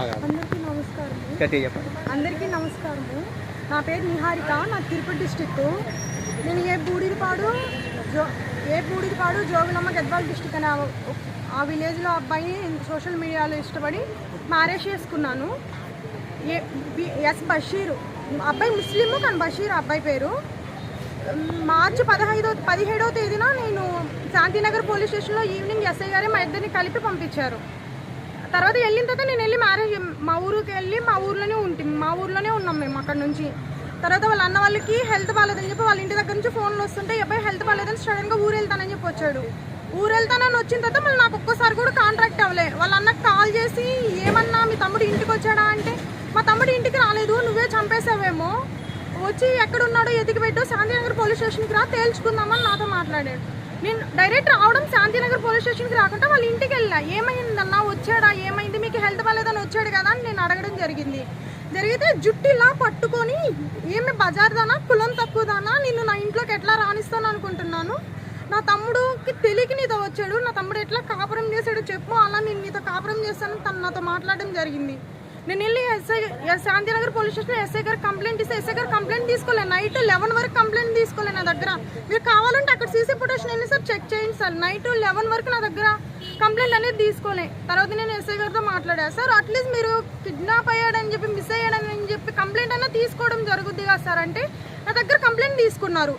అందరికీ చెప్పండి. అందరికీ నమస్కారము నా పేరు నిహారిక నా తిరుపతి డిస్టిక్ నేను ఏ బూడిరిపాడు జో ఏ బూడిరిపాడు జోగులమ్మ గద్వాల డిస్టిక్ అనే ఆ- విలేజ్లో అబ్బాయిని సోషల్ మీడియాలో ఇష్టపడి మ్యారేజ్ చేసుకున్నాను. A S Basheer. అబ్బాయి ముస్లిం కానీ బషీర్ అబ్బాయి పేరు. మార్చి పదహైదో పదిహేడవ తేదీన నేను శాంతినగర్ పోలీస్ స్టేషన్లో ఈవినింగ్ ఎస్ఐ గారే మా ఇద్దరిని కలిపి పంపించారు. తర్వాత వెళ్ళిన తర్వాత నేను వెళ్ళి మ్యారేజ్ మా ఊరికి వెళ్ళి మా ఊర్లోనే ఉంటుంది మా ఊర్లోనే ఉన్నాం మేము అక్కడ నుంచి. తర్వాత వాళ్ళ అన్న వాళ్ళకి హెల్త్ బాగాలేదని చెప్పి వాళ్ళ ఇంటి దగ్గర నుంచి ఫోన్లు వస్తుంటే ఈ అబ్బాయి హెల్త్ బాగాలేదని సడన్గా ఊరు వెళ్తానని చెప్పి వచ్చాడు. ఊరు వెళ్తానని వచ్చిన తర్వాత మళ్ళీ నాకు ఒక్కోసారి కూడా కాంట్రాక్ట్ అవ్వలే. వాళ్ళ అన్నకు కాల్ చేసి ఏమన్నా మీ తమ్ముడు ఇంటికి వచ్చాడా? అంటే మా తమ్ముడు ఇంటికి రాలేదు నువ్వే చంపేసావేమో. వచ్చి ఎక్కడున్నాడో ఎతికి పెట్టు శాంతినగర్ పోలీస్ స్టేషన్కి రా తేల్చుకుందామని నాతో మాట్లాడాడు. నేను డైరెక్ట్ రావడం శాంతినగర్ పోలీస్ స్టేషన్కి రాకుండా వాళ్ళ ఇంటికి వెళ్ళా ఏమైందన్నా? వచ్చాడా? ఏమైంది? మీకు హెల్త్ బాగాలేదని వచ్చాడు కదా అని నేను అడగడం జరిగింది. జరిగితే జుట్టు ఇలా పట్టుకొని ఏమి బజార్దానా? కులం తక్కువదానా? నిన్ను నా ఇంట్లోకి ఎట్లా రాణిస్తాను అనుకుంటున్నాను? నా తమ్ముడుకి తెలియక నీతో వచ్చాడు. నా తమ్ముడు ఎట్లా కాపురం చేశాడు చెప్పు. అలా నేను నీతో కాపురం చేస్తాను తను నాతో మాట్లాడడం జరిగింది. నేను వెళ్ళి SI Shantinagar police station SI గారు కంప్లైంట్ ఇస్తే ఎస్ఐ గారు కంప్లైంట్ తీసుకోలేదు నైట్ లెవెన్ వరకు కంప్లైంట్ తీసుకోలే నా దగ్గర. మీరు కావాలంటే అక్కడ సీసీ ఫుటేజ్ వెళ్ళి సార్ చెక్ చేయండి సార్. నైట్ లెవెన్ వరకు నా దగ్గర కంప్లైంట్ అనేది తీసుకోలే. తర్వాత నేను ఎస్ఐ గారితో మాట్లాడా సార్ అట్లీస్ట్ మీరు కిడ్నాప్ అయ్యాడని చెప్పి మిస్ అయ్యాడని చెప్పి కంప్లైంట్ అయినా తీసుకోవడం జరుగుద్ది కదా సార్. అంటే నా దగ్గర కంప్లైంట్ తీసుకున్నారు.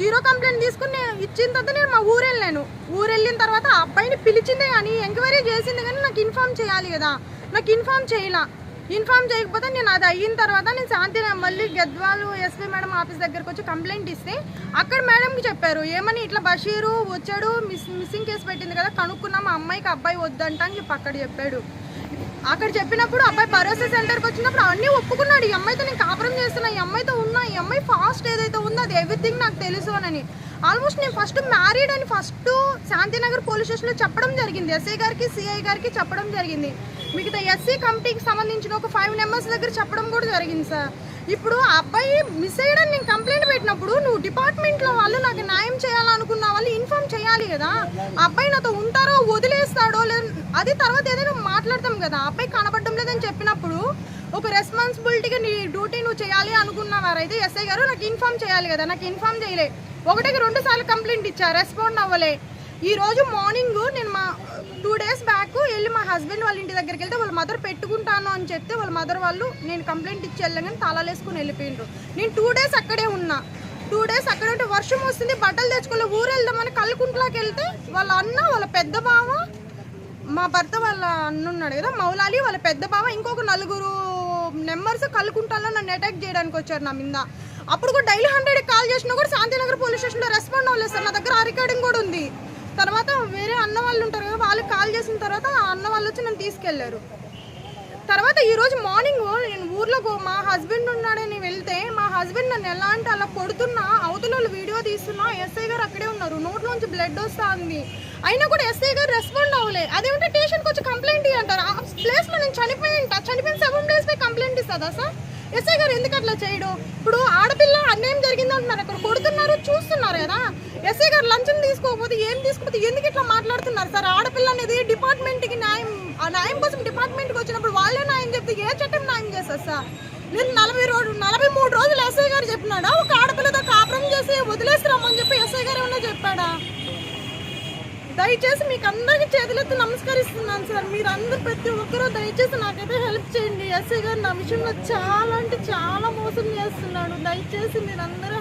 జీరో కంప్లైంట్ తీసుకుని నేను ఇచ్చిన తర్వాత నేను మా ఊరు వెళ్ళాను. వెళ్ళిన తర్వాత ఆ అబ్బాయిని పిలిచిందే కానీ ఎంక్వైరీ చేసింది కానీ నాకు ఇన్ఫామ్ చేయాలి కదా. నాకు ఇన్ఫామ్ చేయాల. ఇన్ఫామ్ చేయకపోతే నేను అది అయిన తర్వాత నేను శాంతి మళ్ళీ గద్వాలు ఎస్పీ మేడం ఆఫీస్ దగ్గరకు వచ్చి కంప్లైంట్ ఇస్తే అక్కడ మేడంకి చెప్పారు ఏమని ఇట్లా బషీరు వచ్చాడు మిస్ మిస్సింగ్ కేసు పెట్టింది కదా కనుక్కున్నాం మా అమ్మాయికి అబ్బాయి వద్దంట అని చెప్పి అక్కడ చెప్పాడు. అక్కడ చెప్పినప్పుడు అబ్బాయి భరోసా సెంటర్కి వచ్చినప్పుడు అన్నీ ఒప్పుకున్నాడు. ఈ అమ్మాయితో నేను కాపురం చేస్తున్నా ఈ అమ్మాయితో ఉన్నా ఈ అమ్మాయి ఫాస్ట్ ఏదైతే ఉందో అది ఎవ్రీథింగ్ నాకు తెలుసు అని. ఆల్మోస్ట్ నేను ఫస్ట్ మ్యారీడ్ అని ఫస్ట్ శాంతినగర్ పోలీస్ స్టేషన్లో చెప్పడం జరిగింది. ఎస్ఐ గారికి సిఐ గారికి చెప్పడం జరిగింది. మిగతా ఎస్సీ కమిటీకి సంబంధించిన ఒక ఫైవ్ మెంబర్స్ దగ్గర చెప్పడం కూడా జరిగింది సార్. ఇప్పుడు ఆ అబ్బాయి మిస్ అయ్యడానికి నేను కంప్లైంట్ పెట్టినప్పుడు నువ్వు డిపార్ట్మెంట్లో వాళ్ళు నాకు న్యాయం చేయాలనుకున్న వాళ్ళు ఇన్ఫార్మ్ చేయాలి కదా. అబ్బాయి నాతో ఉంటారో అది తర్వాత ఏదైనా మాట్లాడతాం కదా అబ్బాయి కనబడడం లేదని చెప్పినప్పుడు ఒక రెస్పాన్సిబిలిటీగా నీ డ్యూటీ నువ్వు చేయాలి అనుకున్న వారైతే ఎస్ఐ గారు నాకు ఇన్ఫార్మ్ చేయాలి కదా నాకు ఇన్ఫార్మ్ చేయలే. ఒకటికి రెండు సార్లు కంప్లైంట్ ఇచ్చా రెస్పాండ్ అవ్వలే. ఈ రోజు మార్నింగ్ నేను మా టూ డేస్ బ్యాక్ వెళ్ళి మా హస్బెండ్ వాళ్ళ ఇంటి దగ్గరికి వెళ్తే వాళ్ళ మదర్ పెట్టుకుంటాను అని చెప్తే వాళ్ళ మదర్ వాళ్ళు నేను కంప్లైంట్ ఇచ్చి వెళ్ళగానే తాళాలేసుకుని వెళ్ళిపోయిండ్రు. నేను టూ డేస్ అక్కడే ఉన్నా. టూ డేస్ అక్కడ ఉంటే వర్షం వస్తుంది బట్టలు తెచ్చుకోలే ఊరు వెళ్దామని కల్కుంట్లోకి వెళ్తే వాళ్ళ అన్న వాళ్ళ పెద్ద బావ మా భర్త వాళ్ళ అన్న ఉన్నాడు కదా మౌలాలి వాళ్ళ పెద్ద బావ ఇంకొక నలుగురు నెంబర్స్ కలుకుంటాలో నన్ను అటాక్ చేయడానికి వచ్చారు నా మీద. అప్పుడు కూడా డైలీ హండ్రెడ్ కాల్ చేసినా కూడా శాంతినగర్ పోలీస్ స్టేషన్లో రెస్పాండ్ అవ్వలేదు సార్ నా దగ్గర ఆ రికార్డింగ్ కూడా ఉంది. తర్వాత వేరే అన్న వాళ్ళు ఉంటారు కదా వాళ్ళకి కాల్ చేసిన తర్వాత ఆ అన్న వాళ్ళు వచ్చి నన్ను తీసుకెళ్ళారు. తర్వాత ఈరోజు మార్నింగ్ నేను ఊర్లో గో- మా హస్బెండ్ ఉన్నాడని వెళ్తే మా హస్బెండ్ నన్ను ఎలా అంటే అలా కొడుతున్నా అవతల వాళ్ళు వీడియో తీస్తున్నా ఎస్ఐ గారు అక్కడే ఉన్నారు నోట్లోంచి బ్లడ్ వస్తుంది. అయినా కూడా ఎస్ఐ గారు రెస్పాండ్ అవ్వలే. అదేమంటే స్టేషన్కి వచ్చి కంప్లైంట్ అంటారు ఆ ప్లేస్లో నేను చనిపోయింట చనిపోయిన సెవెన్ డేస్ పై కంప్లైంట్ ఇస్తుందా సార్? ఎస్ఐ గారు ఎందుకు అట్లా చేయడు? ఇప్పుడు ఆడపిల్ల అన్యాయం జరిగింది అంటున్నారు. అక్కడ కొడుతున్నారు చూస్తున్నారు కదా. ఎస్ఐ గారు లంచం తీసుకోకపోతే ఏం తీసుకోకపోతే ఎందుకు ఇట్లా మాట్లాడుతున్నారు సార్? ఆడపిల్ల అనేది డిపార్ట్మెంట్కి న్యాయం ఆ న్యాయం కోసం డిపార్ట్మెంట్కి వచ్చినప్పుడు వాళ్ళే న్యాయం చెప్తే ఏ చట్టం న్యాయం చేసేస్తా సార్. నేను నలభై రోజు నలభై మూడు రోజులు ఎస్ఐ గారు చెప్పినాడా? ఒక ఆడపిల్లతో కాపురం చేసి వదిలేసి రమ్మని చెప్పి ఎస్ఐ గారు ఏమన్నా చెప్పాడా? దయచేసి మీకు అందరికీ చేతులెత్తి నమస్కరిస్తున్నాను సార్. మీరు అందరు ప్రతి ఒక్కరూ దయచేసి నాకైతే హెల్ప్ చేయండి. ఎస్ఐ గారు నా విషయంలో చాలా అంటే చాలా మోసం చేస్తున్నాడు. దయచేసి మీరు అందరూ